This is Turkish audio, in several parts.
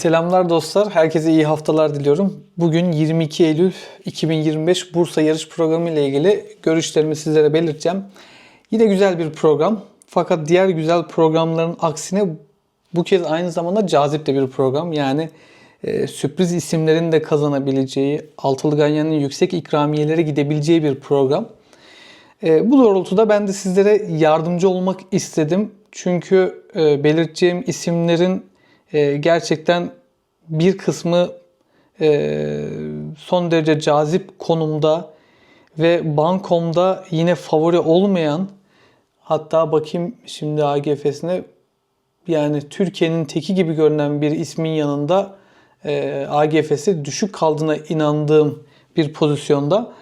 Selamlar dostlar. Herkese iyi haftalar diliyorum. Bugün 22 Eylül 2025 Bursa yarış programı ile ilgili görüşlerimi sizlere belirteceğim. Yine güzel bir program. Fakat diğer güzel programların aksine bu kez aynı zamanda cazip de bir program. Yani e, sürpriz isimlerin de kazanabileceği, altılı ganyanın yüksek ikramiyeleri gidebileceği bir program. E, bu doğrultuda ben de sizlere yardımcı olmak istedim. Çünkü e, belirteceğim isimlerin e, gerçekten bir kısmı e, son derece cazip konumda ve bankomda yine favori olmayan hatta bakayım şimdi AGF'sine yani Türkiye'nin teki gibi görünen bir ismin yanında e, AGF'si düşük kaldığına inandığım bir pozisyonda.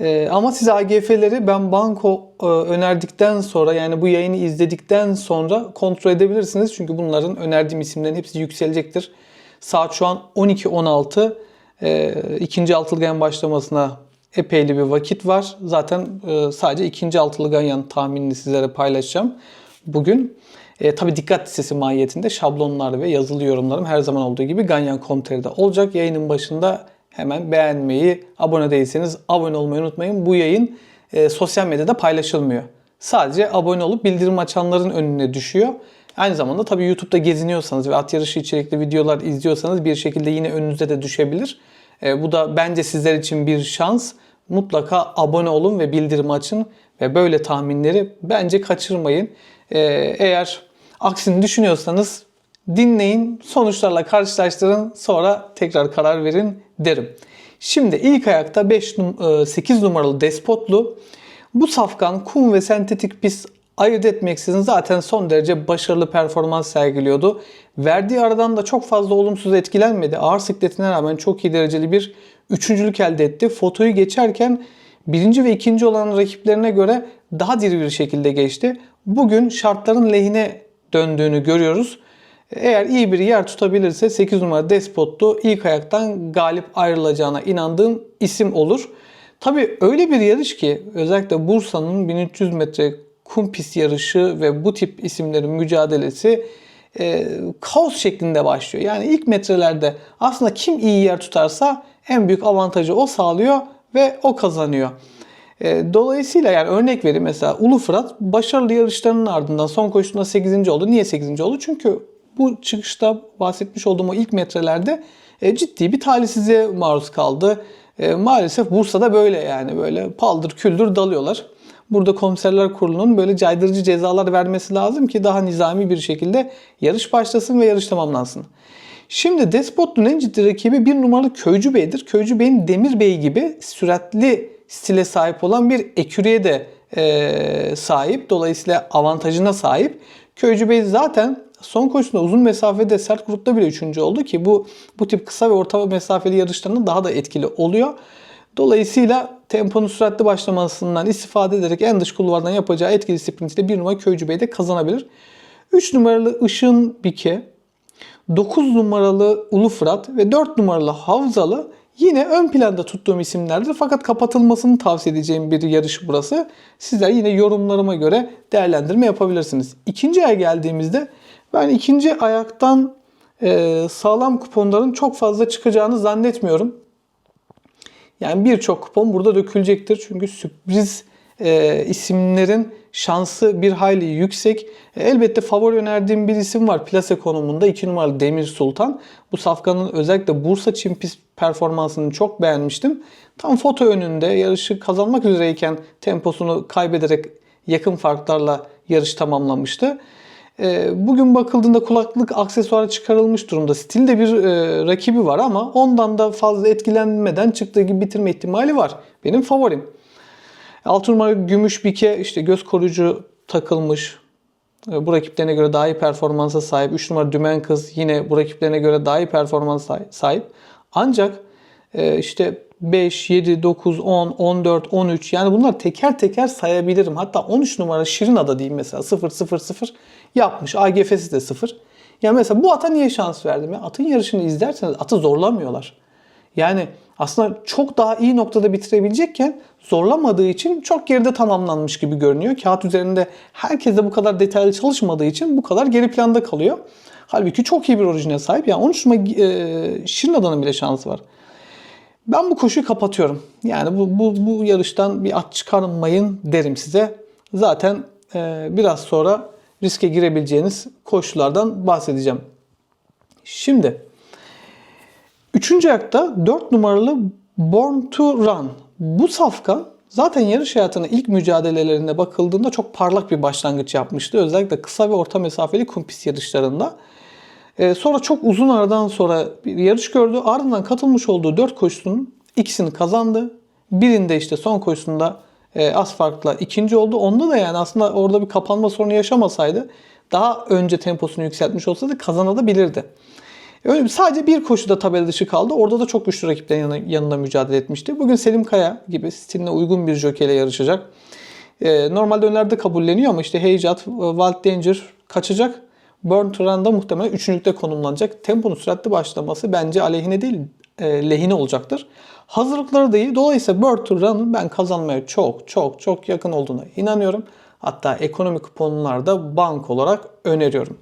E, ama siz AGF'leri ben banko e, önerdikten sonra yani bu yayını izledikten sonra kontrol edebilirsiniz. Çünkü bunların önerdiğim isimlerin hepsi yükselecektir. Saat şu an 12.16. E, ikinci altılı ganyan başlamasına epeyli bir vakit var. Zaten e, sadece ikinci altılı ganyan tahminini sizlere paylaşacağım bugün. E, tabii dikkat listesi mahiyetinde şablonlar ve yazılı yorumlarım her zaman olduğu gibi Ganyan.com.tr'de olacak. Yayının başında hemen beğenmeyi, abone değilseniz abone olmayı unutmayın. Bu yayın e, sosyal medyada paylaşılmıyor. Sadece abone olup bildirim açanların önüne düşüyor. Aynı zamanda tabii YouTube'da geziniyorsanız ve at yarışı içerikli videolar izliyorsanız bir şekilde yine önünüze de düşebilir. E, bu da bence sizler için bir şans. Mutlaka abone olun ve bildirim açın ve böyle tahminleri bence kaçırmayın. E, eğer aksini düşünüyorsanız dinleyin, sonuçlarla karşılaştırın, sonra tekrar karar verin derim. Şimdi ilk ayakta 5 8 numaralı Despotlu. Bu safkan kum ve sentetik pist ayırt etmeksizin zaten son derece başarılı performans sergiliyordu. Verdiği aradan da çok fazla olumsuz etkilenmedi. Ağır sikletine rağmen çok iyi dereceli bir üçüncülük elde etti. Fotoyu geçerken birinci ve ikinci olan rakiplerine göre daha diri bir şekilde geçti. Bugün şartların lehine döndüğünü görüyoruz. Eğer iyi bir yer tutabilirse 8 numara Despotlu ilk ayaktan galip ayrılacağına inandığım isim olur. Tabi öyle bir yarış ki özellikle Bursa'nın 1300 metre kum pist yarışı ve bu tip isimlerin mücadelesi e, kaos şeklinde başlıyor. Yani ilk metrelerde aslında kim iyi yer tutarsa en büyük avantajı o sağlıyor ve o kazanıyor. E, dolayısıyla yani örnek vereyim mesela Ulu Fırat başarılı yarışlarının ardından son koşusunda 8. oldu. Niye 8. oldu? Çünkü bu çıkışta bahsetmiş olduğum o ilk metrelerde e, ciddi bir talihsizliğe maruz kaldı. E, maalesef Bursa'da böyle yani böyle paldır küldür dalıyorlar. Burada komiserler kurulunun böyle caydırıcı cezalar vermesi lazım ki daha nizami bir şekilde yarış başlasın ve yarış tamamlansın. Şimdi Despotlu'nun en ciddi rakibi bir numaralı Köycü Bey'dir. Köycü Bey'in Demir Bey gibi süratli stile sahip olan bir ekürüye de e, sahip. Dolayısıyla avantajına sahip. Köycü Bey zaten son koşusunda uzun mesafede sert grupta bile üçüncü oldu ki bu bu tip kısa ve orta mesafeli yarışlarının daha da etkili oluyor. Dolayısıyla temponun süratli başlamasından istifade ederek en dış kulvardan yapacağı etkili sprintiyle bir numara Köycü Bey de kazanabilir. 3 numaralı Işın Bike, 9 numaralı Ulu Fırat ve 4 numaralı Havzalı yine ön planda tuttuğum isimlerdir. Fakat kapatılmasını tavsiye edeceğim bir yarış burası. Sizler yine yorumlarıma göre değerlendirme yapabilirsiniz. İkinci aya geldiğimizde ben ikinci ayaktan e, sağlam kuponların çok fazla çıkacağını zannetmiyorum. Yani birçok kupon burada dökülecektir. Çünkü sürpriz e, isimlerin şansı bir hayli yüksek. E, elbette favori önerdiğim bir isim var. Plase konumunda 2 numaralı Demir Sultan. Bu safkanın özellikle Bursa Çim pist performansını çok beğenmiştim. Tam foto önünde yarışı kazanmak üzereyken temposunu kaybederek yakın farklarla yarış tamamlamıştı. E, bugün bakıldığında kulaklık aksesuarı çıkarılmış durumda. Stilde bir e, rakibi var ama ondan da fazla etkilenmeden çıktığı gibi bitirme ihtimali var. Benim favorim. Altı numara gümüş bike işte göz koruyucu takılmış. E, bu rakiplerine göre daha iyi performansa sahip. 3 numara dümen kız yine bu rakiplerine göre daha iyi performansa sahip. Ancak e, işte 5, 7, 9, 10, 14, 13 yani bunlar teker teker sayabilirim. Hatta 13 numara Şirin Ada diyeyim mesela 0, 0, 0 yapmış. AGF'si de 0. Yani mesela bu ata niye şans verdim? Ya atın yarışını izlerseniz atı zorlamıyorlar. Yani aslında çok daha iyi noktada bitirebilecekken zorlamadığı için çok geride tamamlanmış gibi görünüyor. Kağıt üzerinde herkes de bu kadar detaylı çalışmadığı için bu kadar geri planda kalıyor. Halbuki çok iyi bir orijine sahip. Yani 13 numara e, Şirinada'nın bile şansı var. Ben bu koşuyu kapatıyorum. Yani bu, bu, bu yarıştan bir at çıkarmayın derim size. Zaten e, biraz sonra riske girebileceğiniz koşulardan bahsedeceğim. Şimdi üçüncü ayakta 4 numaralı Born to Run. Bu safka zaten yarış hayatının ilk mücadelelerine bakıldığında çok parlak bir başlangıç yapmıştı. Özellikle kısa ve orta mesafeli kumpis yarışlarında. Ee, sonra çok uzun aradan sonra bir yarış gördü. Ardından katılmış olduğu 4 koşusunun ikisini kazandı. Birinde işte son koşusunda e, az farkla ikinci oldu. Onda da yani aslında orada bir kapanma sorunu yaşamasaydı daha önce temposunu yükseltmiş olsaydı kazanabilirdi. Öyle sadece bir koşuda tabela dışı kaldı. Orada da çok güçlü rakiplerin yanında, yanında mücadele etmişti. Bugün Selim Kaya gibi stiline uygun bir jokeyle yarışacak. Ee, normalde önlerde kabulleniyor ama işte Heyjat, Wild Danger kaçacak. Burn Run'da muhtemelen üçüncülükte konumlanacak. Temponun süratli başlaması bence aleyhine değil e, lehine olacaktır. Hazırlıkları da iyi. Dolayısıyla Burn Run'ın ben kazanmaya çok çok çok yakın olduğuna inanıyorum. Hatta ekonomik kuponlarda bank olarak öneriyorum.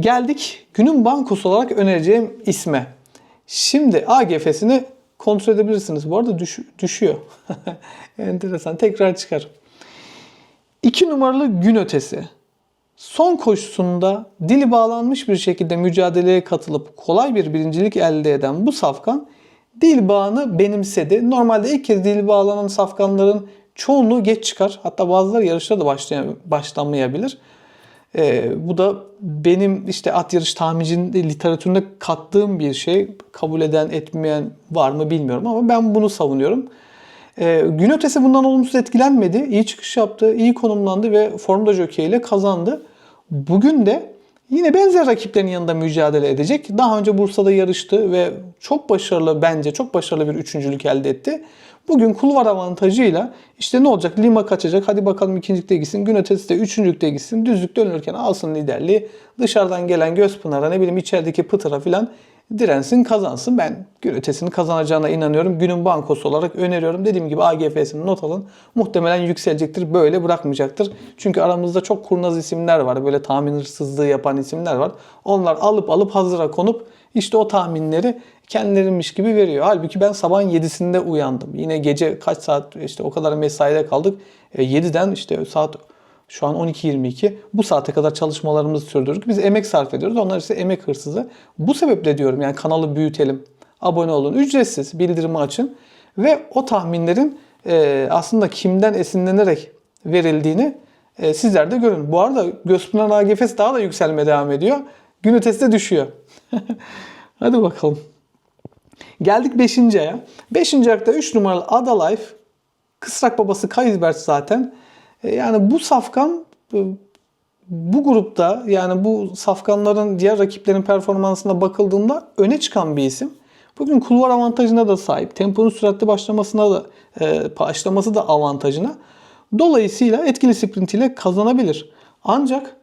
Geldik günün bankosu olarak önereceğim isme. Şimdi AGF'sini kontrol edebilirsiniz. Bu arada düş- düşüyor. Enteresan. Tekrar çıkar. 2 numaralı gün ötesi. Son koşusunda dili bağlanmış bir şekilde mücadeleye katılıp kolay bir birincilik elde eden bu safkan dil bağını benimsedi. Normalde ilk kez dil bağlanan safkanların çoğunluğu geç çıkar. Hatta bazıları yarışta da başlamayabilir. Ee, bu da benim işte at yarış tahmincinin literatüründe kattığım bir şey. Kabul eden etmeyen var mı bilmiyorum ama ben bunu savunuyorum. Ee, gün ötesi bundan olumsuz etkilenmedi. İyi çıkış yaptı, iyi konumlandı ve formda jockey ile kazandı. Bugün de yine benzer rakiplerin yanında mücadele edecek. Daha önce Bursa'da yarıştı ve çok başarılı bence çok başarılı bir üçüncülük elde etti. Bugün kulvar avantajıyla işte ne olacak? Lima kaçacak. Hadi bakalım ikincilikte gitsin. Gün ötesi de üçüncülükte gitsin. Düzlük dönülürken alsın liderliği. Dışarıdan gelen göz pınara ne bileyim içerideki pıtıra filan dirensin kazansın. Ben gün ötesini kazanacağına inanıyorum. Günün bankosu olarak öneriyorum. Dediğim gibi AGF'sini not alın. Muhtemelen yükselecektir. Böyle bırakmayacaktır. Çünkü aramızda çok kurnaz isimler var. Böyle tahmin hırsızlığı yapan isimler var. Onlar alıp alıp hazıra konup işte o tahminleri kendilerinmiş gibi veriyor. Halbuki ben sabahın 7'sinde uyandım. Yine gece kaç saat işte o kadar mesaide kaldık. E, 7'den işte saat şu an 12.22. Bu saate kadar çalışmalarımızı sürdürdük. Biz emek sarf ediyoruz. Onlar ise emek hırsızı. Bu sebeple diyorum yani kanalı büyütelim. Abone olun. Ücretsiz. Bildirimi açın. Ve o tahminlerin e, aslında kimden esinlenerek verildiğini e, sizler de görün. Bu arada Gözpınar AGF'si daha da yükselmeye devam ediyor. Gün ötesi düşüyor. Hadi bakalım. Geldik 5. aya. 5. ayakta 3 numaralı Ada Life. Kısrak babası Kaysbert zaten. E, Yani bu safkan e, bu grupta yani bu safkanların diğer rakiplerin performansına bakıldığında öne çıkan bir isim. Bugün kulvar avantajına da sahip. Temponun süratli başlamasına da e, başlaması da avantajına. Dolayısıyla etkili sprintiyle kazanabilir. Ancak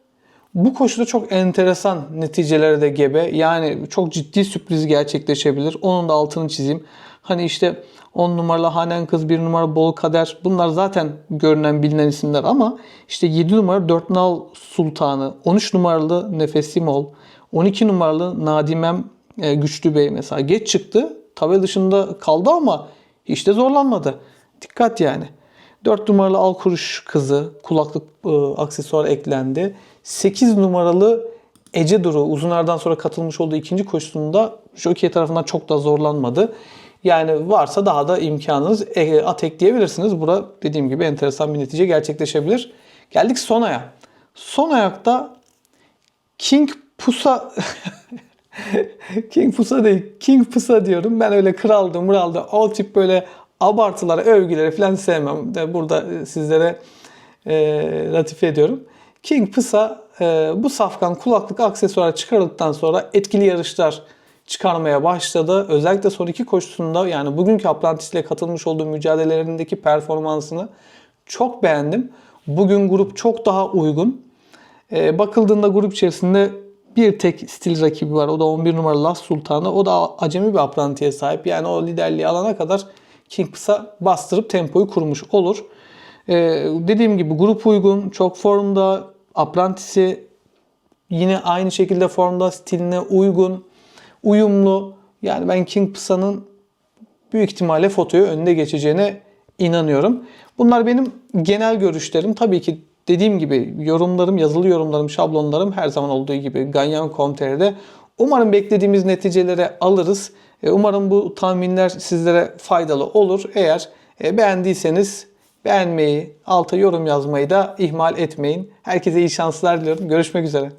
bu koşuda çok enteresan neticelere de gebe. Yani çok ciddi sürpriz gerçekleşebilir. Onun da altını çizeyim. Hani işte 10 numaralı Hanen Kız, 1 numara Bol Kader bunlar zaten görünen bilinen isimler ama işte 7 numara 4 Nal Sultanı, 13 numaralı Nefesimol, 12 numaralı Nadimem e, Güçlü Bey mesela geç çıktı. Tabela dışında kaldı ama hiç de zorlanmadı. Dikkat yani. 4 numaralı Al Kuruş Kızı kulaklık e, aksesuar eklendi. 8 numaralı Ece Duru uzunlardan sonra katılmış olduğu ikinci koşusunda jockey tarafından çok da zorlanmadı. Yani varsa daha da imkanınız e, at ekleyebilirsiniz. Burada dediğim gibi enteresan bir netice gerçekleşebilir. Geldik son aya. Son ayakta King Pusa King Pusa değil, King Pusa diyorum. Ben öyle kraldı, mıraldı, o tip böyle abartıları, övgüleri falan sevmem. Burada sizlere e, latife ediyorum. King Pusa e, bu safkan kulaklık aksesuarı çıkarıldıktan sonra etkili yarışlar çıkarmaya başladı. Özellikle son iki koşusunda yani bugünkü Apprentice ile katılmış olduğu mücadelelerindeki performansını çok beğendim. Bugün grup çok daha uygun. E, bakıldığında grup içerisinde bir tek stil rakibi var. O da 11 numaralı Las Sultanı. O da acemi bir aprantiye sahip. Yani o liderliği alana kadar King Psa bastırıp tempoyu kurmuş olur. Ee, dediğim gibi grup uygun, çok formda, aprantisi yine aynı şekilde formda stiline uygun, uyumlu. Yani ben King Psa'nın büyük ihtimalle fotoyu önde geçeceğine inanıyorum. Bunlar benim genel görüşlerim. Tabii ki dediğim gibi yorumlarım, yazılı yorumlarım, şablonlarım her zaman olduğu gibi Ganyan.com.tr'de. Umarım beklediğimiz neticelere alırız. E, Umarım bu tahminler sizlere faydalı olur. Eğer e, beğendiyseniz beğenmeyi, alta yorum yazmayı da ihmal etmeyin. Herkese iyi şanslar diliyorum. Görüşmek üzere.